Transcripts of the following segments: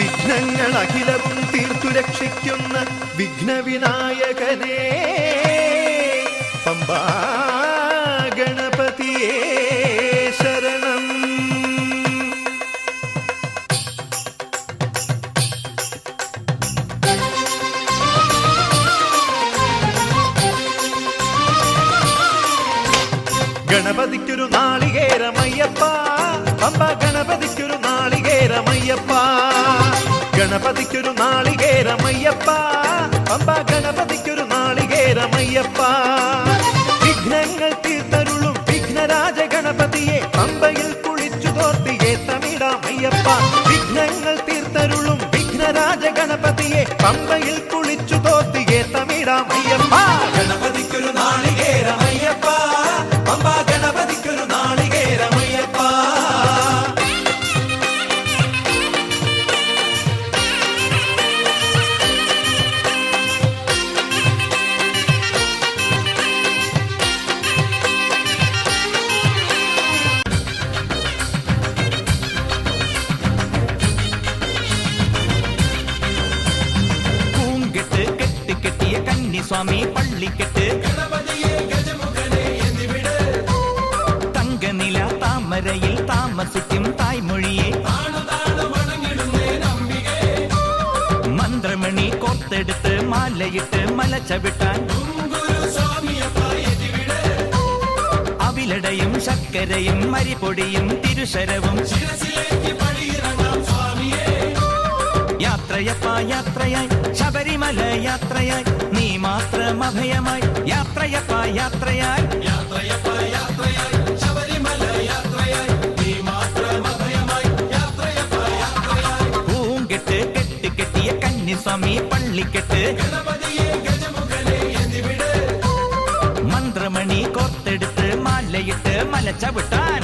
വിഘ്നങ്ങൾ അഖിലവും തീർത്തു രക്ഷിക്കുന്ന വിഘ്നവിനായകനേ. പമ്പാ ഗണപതിയേ ശരണം. ഗണപതിക്കൊരു നാളികേരമയ്യപ്പ പമ്പ ഗണപതിക്കൊരു ഗണപതിക്കൊരു നാളികേരമയ്യപ്പ പമ്പ ഗണപതിക്കൊരു നാളികേരമയ്യപ്പ വിഘ്നങ്ങൾ തീർത്തരുളും വിഘ്നരാജ ഗണപതിയെ. പമ്പയിൽ കുളിച്ചു തോർത്തിയെ തമിഴാമയ്യപ്പ വിഘ്നങ്ങൾ തീർത്തരുളും വിഘ്നരാജ ഗണപതിയെ. പമ്പയിൽ കുളിച്ചു തോർത്തിയെ തമിഴാമയ്യപ്പ ഗണപതിക്കൊരു നാളികേരമയ്യപ്പ കന്നിസ്വാമി പള്ളിക്കെട്ട്. തങ്കനില താമരയിൽ താമസിക്കും തായ്മൊഴിയെ. മന്ത്രമണി കോർത്തെടുത്ത് മാലയിട്ട് മല ചവിട്ടാൻ. അവിലടയും ശർക്കരയും മരിപൊടിയും തിരുശരവും. യാത്രയപ്പ യാത്രയായി ശബരിമല യാത്രയായി. നീ മാത്രം അഭയമായി യാത്രയപ്പ യാത്രയായി. പൂങ്കെട്ട് കെട്ട് കെട്ടിയ കന്നിസ്വാമി പള്ളിക്കെട്ട്. മന്ത്രമണി കോർത്തെടുത്ത് മാലയിട്ട് മല ചവിട്ടാൻ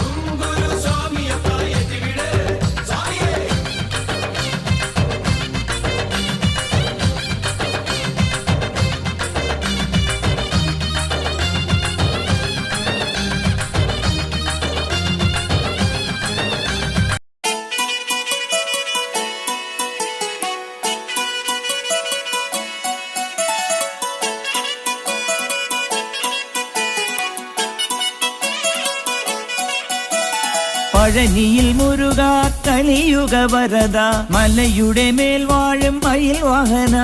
പഴനിയിൽ മുരുക കളിയുക വരത മലയുടെ മേൽ വാഴും മയിൽ വാഹന.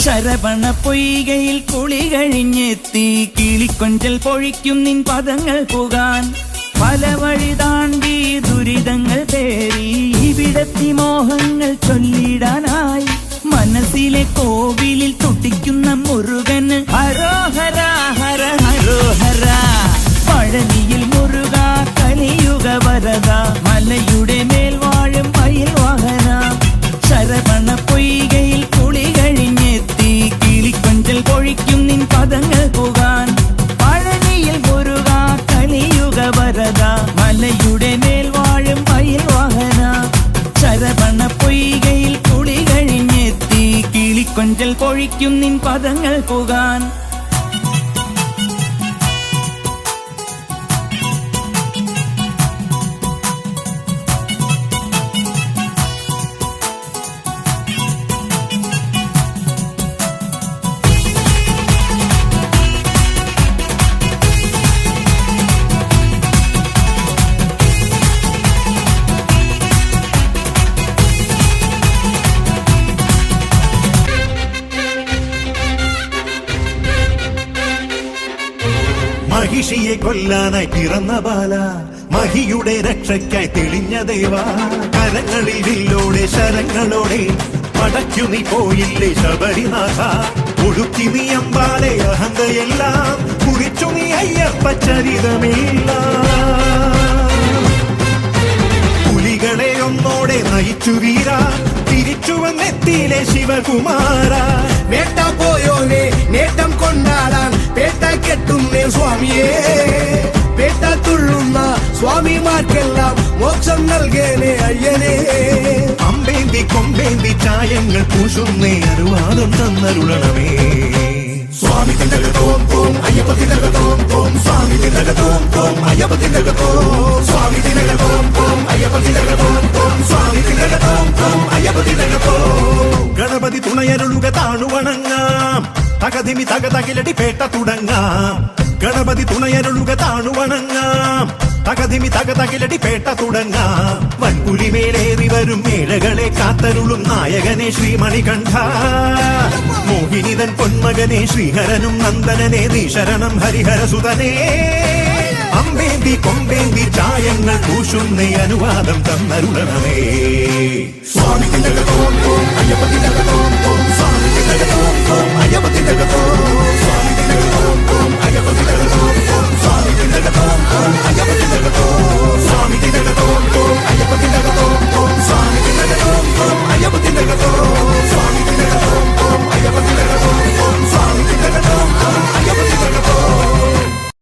ശരവണ പൊയ്കയിൽ കുളി കഴിഞ്ഞെത്തി കിളിക്കൊഞ്ചൽ പൊഴിക്കും നിൻ പദങ്ങൾ പുകാൻ. പല വഴി താണ്ടി ദുരിതങ്ങൾ തേറി ഇവിടത്തി മോഹങ്ങൾ ചൊല്ലിടാനായി. മനസ്സിലെ കോവിലിൽ തുടിക്കുന്ന മുരുകന് ഹരോഹര ഹര പൊഴിക്കും നിൻ പദങ്ങൾ പോകാൻ. മഹിഷിയെ കൊല്ലാനായി പിറന്ന ബാല മഹിയുടെ രക്ഷയ്ക്കായി തെളിഞ്ഞ ദേവ. കരങ്ങളിൽ വില്ലോടെ ശരങ്ങളോടെ പടയ്ക്കു നീ പോയില്ലേ ശബരിനാഥ. ഒഴുക്കി നീ അമ്പാലെ അഹങ്കയെല്ലാം കുറിച്ചു നീ അയ്യപ്പ ചരിതമില്ല. പുലികളെ ഒന്നോടെ നയിച്ചു വീരാ തിരിച്ചു വന്നെത്തിയിലെ ശിവകുമാര. അരുളും നീ അരുവാദം തന്നരുളണമേ. സ്വാമി തിന്നകത്തോം പോം അയ്യപ്പ തിന്നകത്തോം തോം സ്വാമി തിന്നകത്തോം പോം അയ്യപ്പ തിന്നകത്തോം സ്വാമി തിന്നകത്തോം പോം അയ്യപ്പ തിന്നകത്തോം തോം സ്വാമി തിന്നകത്തോം തോം അയ്യപ്പ തിന്നകത്തോം ഗണപതി തുണയരുളുക താണു വണങ്ങാം തകതിമി തകതകിലടി പേട്ട തുടങ്ങാം. ഗണപതി തുണയരുളുക താണു തകതിമി തകതകിലടി പേട്ട തുടങ്ങാം. വൻപുലിമേലേറി വരും മേളകളെ കാത്തരുളും നായകനെ ശ്രീമണികണ്ഠ. മോഹിനിതൻ പൊന്മകനെ ശ്രീഹരനും നന്ദനനെ നീ ശരണം ഹരിഹരസുതനേ. അമ്പേന്തി കൊമ്പേന്തി ചായങ്ങൾ പൂശുന്ന അനുവാദം തന്നരുളണമേ. സ്വാമി അയ്യപ്പ